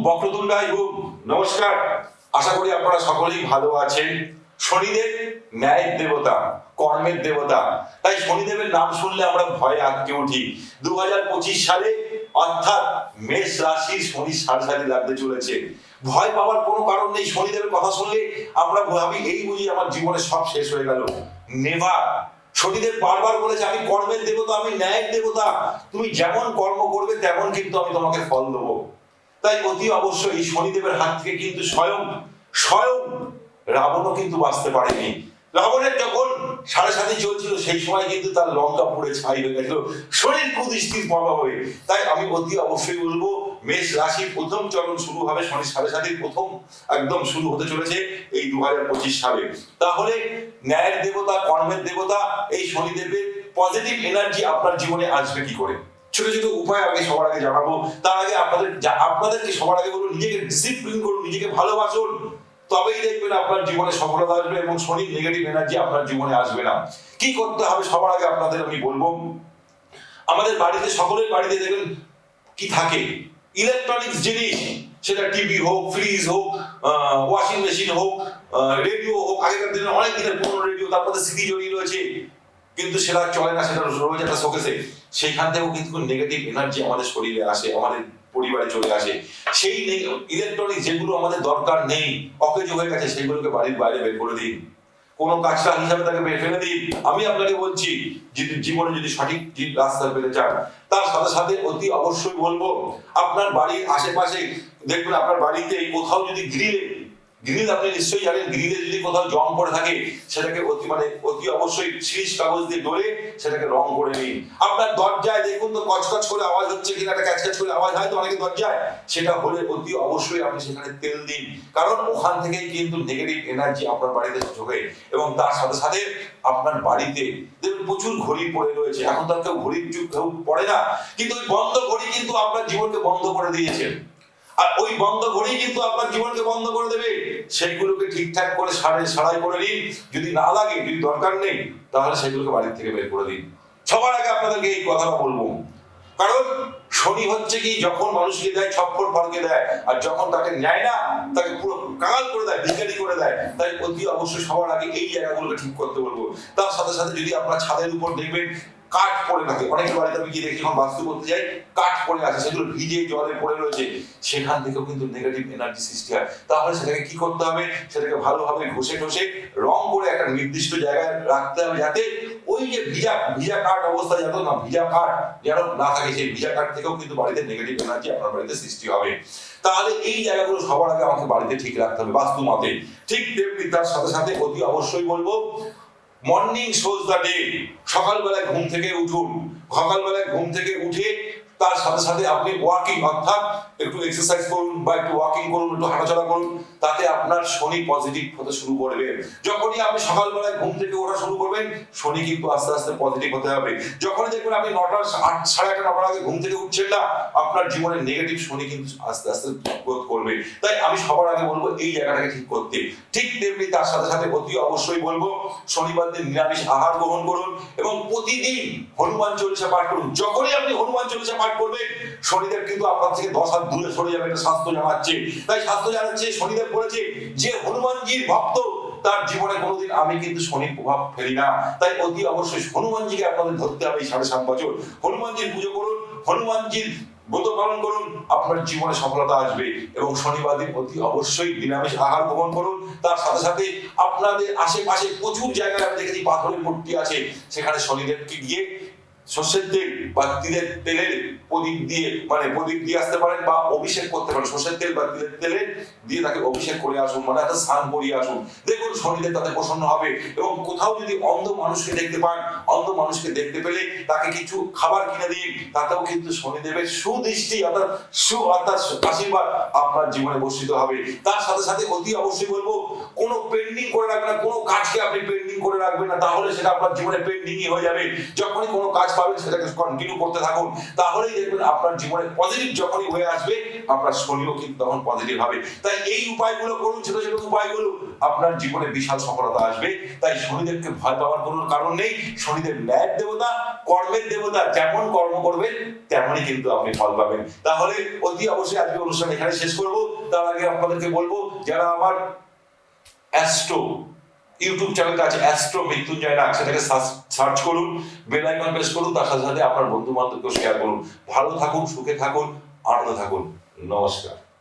বক্রতুণ্ডাই হোক নমস্কার। আশা করি আপনারা সকলেই ভালো আছেন। শনিদেব ন্যায়ের দেবতা, কর্মের দেবতা। তাই শনিদেবের নাম শুনলে আমরা ভয়ে আটকে উঠি। দু হাজার পঁচিশ সালে অর্থাৎ মেষ রাশির শনি সাড়ে সাথে লাগতে চলেছে। ভয় পাওয়ার কোনো কারণ নেই শনিদেবের কথা শুনলে। আমরা ভাবি, এই বুঝি আমার জীবনে সব শেষ হয়ে গেল। নেভার। শনিদেব বারবার বলেছে, আমি কর্মের দেবতা, আমি ন্যায়ের দেবতা। তুমি যেমন কর্ম করবে, তেমন কিন্তু আমি তোমাকে ফল দেবো। তাই অতি অবশ্যই শনিদেবের হাত থেকে কিন্তু স্বয়ং স্বয়ং রাবণও কিন্তু বাঁচতে পারেনি। রাবণের যখন সাড়ে সাথে চলছিল, সেই সময় কিন্তু তার লঙ্কা পুড়ে ছাই হয়ে গেছিল শরীর কুদৃষ্টির প্রভাব হয়ে। তাই আমি অতি অবশ্যই বলব, মেষ রাশির প্রথম চরণ শুরু হবে শনি সাড়ে সাতির প্রথম, একদম শুরু হতে চলেছে এই দু হাজার পঁচিশ সালে। তাহলে ন্যায়ের দেবতা, কর্মের দেবতা, এই শনিদেবের পজিটিভ এনার্জি আপনার জীবনে আসবে কি করে? ছোট ছোট উপায় আগে সবার আগে জানাব। তার আগে আপনাদের আপনাদেরকে সবার আগে বলব নিজেকে ডিসিপ্লিন করুন, নিজেকে ভালোবাসুন। তবেই দেখবেন আপনার জীবনে সফলতা আসবে এবং শনির নেগেটিভ এনার্জি আপনার জীবনে আসবে না। কি করতে হবে সবার আগে আপনাদের আমি বলব। আমাদের বাড়িতে, সকলের বাড়িতে দেখবেন কি থাকে? ইলেকট্রনিক্স জিনিস, সেটা টিভি হোক ফ্রিজ হোক ওয়াশিং মেশিন হোক রেডিও হোক, আগেকার দিনে অনেক দিনের পুরনো রেডিও তার মধ্যে স্মৃতি জড়িয়ে রয়েছে। কিন্তু সেটা চলে না, সেটা রয়েছে একটা শোকেসে। সেইখান থেকেও কিন্তু নেগেটিভ এনার্জি আমাদের শরীরে আসে, আমাদের পরিবারে চলে আসে। সেই ইলেকট্রনিক যেগুলো আমাদের দরকার নেই, অকেজ হয়ে গেছে, সেগুলোকে বাড়ির বাইরে বের করে দিন। কোনো কাজটা হিসাবে তাকে বের ফেলে দিন আমি আপনাকে বলছি, যদি জীবনে যদি সঠিক রাস্তা পেতে চান, তার সাথে সাথে অতি অবশ্যই বলব, আপনার বাড়ির আশেপাশে দেখবেন আপনার বাড়িতে কোথাও যদি গ্রিলে গ্রিল আপনি নিশ্চয়ই জানেন, গ্রিলে যদি কোথাও জং পড়ে থাকে, সেটাকে অতি মানে অতি অবশ্যই শিরিষ কাগজ দিয়ে ডলে সেটাকে রং করে নিন। আপনার দরজায় দেখুন তো কচকচ করে আওয়াজ হচ্ছে কিনা, একটা ক্যাচক্যাচ করে আওয়াজ হয় তো অনেকে দরজায়? সেটা হলে অতি অবশ্যই আপনি সেখানে তেল দিন। কারণ ওখান থেকেই কিন্তু নেগেটিভ এনার্জি আপনার বাড়িতে ঢোকে। এবং তার সাথে সাথে আপনার বাড়িতে দেখুন, প্রচুর ঘড়ি পড়ে রয়েছে। এখন তো আর কেউ ঘড়ির যুগ, কেউ পড়ে না। কিন্তু ওই বন্ধ ঘড়ি কিন্তু আপনার জীবনকে বন্ধ করে দিয়েছে। আর ওই বন্ধ ঘড়ি কিন্তু আপনার জীবনকে বন্ধ করে দেবে। সেইগুলোকে ঠিকঠাক করে সাড়ে সারাই করে নিন। যদি না লাগে, যদি দরকার নেই, তাহলে সেগুলোকে বাড়ির থেকে বের করে দিন। সবার আগে আপনাদেরকে এই কথাটা বলব। কারণ শনি হচ্ছে কি, যখন মানুষকে দেয়, ছপ্পর ফলকে দেয়, আর যখন তাকে নেয় না, তাকে পুরো কাঙাল করে দেয়, ভিখারি করে দেয়, তাই অতি অবশ্যই সবার আগে এই জায়গাগুলোকে ঠিক করতে বলব। তার সাথে সাথে যদি আপনার ছাদের উপর দেখবেন কাঠ পড়ে থাকে। অনেক বাড়িতে আমি গিয়ে দেখি, যখন বাস্তু করতে যাই, কাঠ পড়ে আছে, সেগুলো ভিজে জলে পড়ে রয়েছে। সেখান থেকেও কিন্তু নেগেটিভ এনার্জি সৃষ্টি হয়। তাহলে সেটাকে কি করতে হবে? সেটাকে ভালোভাবে ঘষে ঘষে রং করে একটা নির্দিষ্ট জায়গায় রাখতে হবে যাতে ওই যে ভিজা ভিজা কাঠ অবস্থা যাতে না, ভিজা কাঠ যেন না থাকে, সেই ভিজা কাঠ থেকেও কিন্তু বাড়িতে নেগেটিভ এনার্জি আপনার বাড়িতে সৃষ্টি হবে। তাহলে এই জায়গাগুলো সবার আগে আমাকে বাড়িতে ঠিক রাখতে হবে, বাস্তু মতে। ঠিক তেমনি তার সাথে সাথে অতি অবশ্যই বলব মর্নিং শোজ দ্য ডে সকালবেলায় ঘুম থেকে উঠুন। সকালবেলায় ঘুম থেকে উঠে তার সাথে সাথে আপনি ওয়াকিং অর্থাৎ একটু এক্সারসাইজ করুন বা একটু ওয়াকিং করুন, একটু হাঁটাচলা করুন, তাতে আপনার শনি পজিটিভ হতে শুরু করবে। যখনই আপনি সকালবেলায় ঘুম থেকে ওঠা শুরু করবেন, শনি কিন্তু আস্তে আস্তে পজিটিভ হতে হবে। যখনই দেখবেন আপনি নটা আট, সাড়ে আটটা নটার আগে ঘুম থেকে উঠছেন না, আপনার জীবনে নেগেটিভ শনি কিন্তু আস্তে আস্তে গ্রোথ করবে। তাই আমি সবার আগে বলব, এই জায়গাটাকে ঠিক করতে। ঠিক তেমনি তার সাথে সাথে অতি অবশ্যই বলব, শনিবার দিন নিরামিষ আহার গ্রহণ করুন এবং প্রতিদিন হনুমান চল্লিশা পাঠ করুন। যখনই আপনি হনুমান চল্লিশা পাঠ করবেন শনিদেব কিন্তু আপনার থেকে দশ হাত দূরে সরে যাবে শাস্ত্র জানাচ্ছে। তাই শাস্ত্র জানাচ্ছে, শনিদেব বলেছে যে হনুমানজির ভক্ত, তার জীবনে কোনোদিন আমি কিন্তু শনির প্রভাব ফেলি না। তাই অতি অবশ্যই হনুমানজিকে আপনাদের ধরতে হবে সাড়ে সাত বছর। হনুমানজির পুজো করুন, হনুমানজির ব্রত পালন করুন, আপনার জীবনে সফলতা আসবে। এবং শনিবার দিন অতি অবশ্যই নিরামিষ আহার গ্রহণ করুন। তার সাথে সাথে আপনাদের আশেপাশে প্রচুর জায়গায় আমি দেখেছি পাথরের মূর্তি আছে, সেখানে শনিদেবকে গিয়ে সর্ষের তেল বা তিলের তেলের প্রদীপ দিয়ে মানে প্রদীপ দিয়ে আসতে পারেন বা অভিষেক করতে পারেন। সর্ষের তেল বা তিলের তেলে দিয়ে তাকে অভিষেক করে আসুন মানে একটা স্নান করিয়ে আসুন। দেখুন শনিদেব তাতে প্রসন্ন হবে এবং কোথাও যদি অন্ধ মানুষকে দেখতে পান, অন্ধ মানুষকে দেখতে পেলে তাকে কিছু খাবার কিনে দিন, তাতেও কিন্তু শনিদেবের সুদৃষ্টি, অর্থাৎ সু, অর্থাৎ আশীর্বাদ আপনার জীবনে বর্ষিত হবে। তার সাথে সাথে অতি অবশ্যই বলব, কোনো পেন্ডিং করে রাখবেন না, কোনো কাজকে আপনি পেন্ডিং রাখবেন না, তাহলে সেটা আপনার জীবনে পেন্ডিংই হয়ে যাবে। যখনই কোনো কাজ পাবেন, সেটাকে কন্টিনিউ করতে থাকুন। তাহলেই দেখবেন আপনার জীবনে পজিটিভ যখনই হয়ে আসবে, আপনার শরীরও কিন্তু তখন পজিটিভ হবে। তাই এই উপায়গুলো করুন, ছোট ছোট উপায়গুলো। আপনার জীবনে বিশাল সফলতা আসবে। তাই শনিদেবকে ভয় পাওয়ার কোনো কারণ নেই। শনিদেব ন্যায়ের দেবতা, কর্মের দেবতা, যেমন কর্ম করবেন, তেমনই কিন্তু আপনি ফল পাবেন। তাহলে অতি অবশ্যই আজকে অনুষ্ঠান এখানে শেষ করব। তার আগে আপনাদেরকে বলব, যারা আমার অ্যাস্ট্রো ইউটিউব চ্যানেল আছে, অ্যাস্ট্রো মৃত্যুঞ্জয় নাগ। সেটাকে সার্চ করুন, বেল আইকন প্রেস করুন, তার সাথে সাথে আপনার বন্ধু বান্ধবকেও শেয়ার করুন। ভালো থাকুন, সুখে থাকুন, আনন্দ থাকুন। নমস্কার।